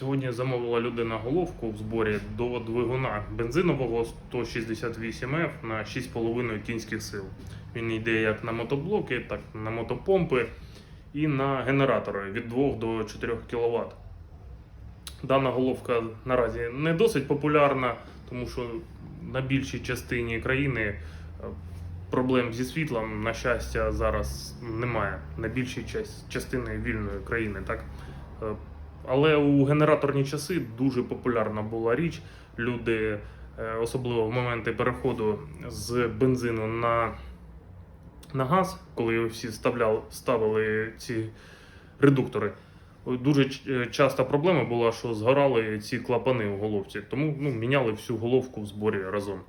Сьогодні замовила людина головку в зборі до двигуна бензинового 168F на 6,5 кінських сил. Він йде як на мотоблоки, так і на мотопомпи і на генератори від 2 до 4 кВт. Дана головка наразі не досить популярна, тому що на більшій частині країни е, проблем зі світлом, на щастя, зараз немає. На більшій час- частини вільної країни, так? Але у генераторні часи дуже популярна була річ. Люди, е, особливо в моменти переходу з бензину на, на газ, коли всі ставляли, ставили ці редуктори. Дуже е, проблема була, що згорали ці клапани у головці, тому ну, міняли всю головку в зборі разом.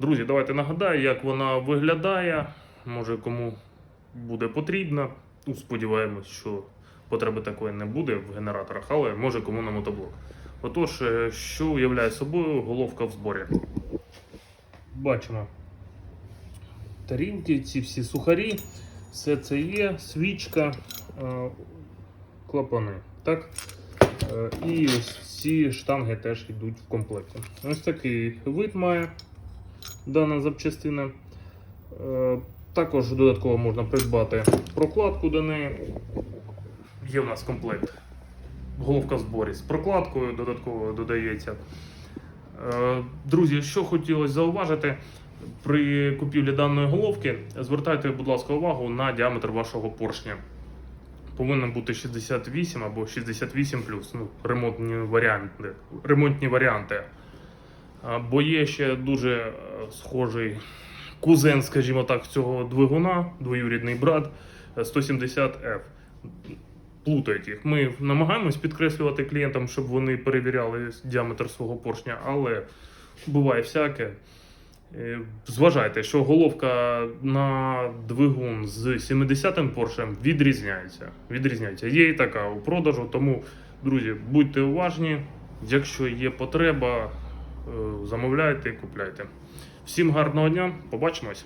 Друзі, давайте нагадаю, як вона виглядає. Може кому буде потрібно. Ну, сподіваємось, що потреби такої не буде в генераторах, але може кому на мотоблок. Отож, е, що уявляє собою головка в зборі? Бачимо тарілки, ці всі сухарі, все це є, свічка, е, клапани. Так? Е, І ось ці штанги теж йдуть в комплекті. Ось такий вид має дана запчастина. Також додатково можна придбати прокладку до неї. Є в нас комплект. Головка в зборі з прокладкою додатково додається. Е, Друзі, що хотілося зауважити, при купівлі даної головки звертайте, будь ласка, увагу на діаметр вашого поршня. Повинен бути 68 або 68 ну, ремонтні варіанти. Ремонтні варіанти. Бо є ще дуже е, схожий кузен, скажімо так, цього двигуна, двоюрідний брат е, 170F. Плутають їх. Ми намагаємось підкреслювати клієнтам, щоб вони перевіряли діаметр свого поршня, але буває всяке. Е, Зважайте, що головка на двигун з 70-м поршем відрізняється. відрізняється. Є і така у продажу, тому, друзі, будьте уважні. Якщо є потреба, е, замовляйте і купляйте. Всім гарного дня, побачимось!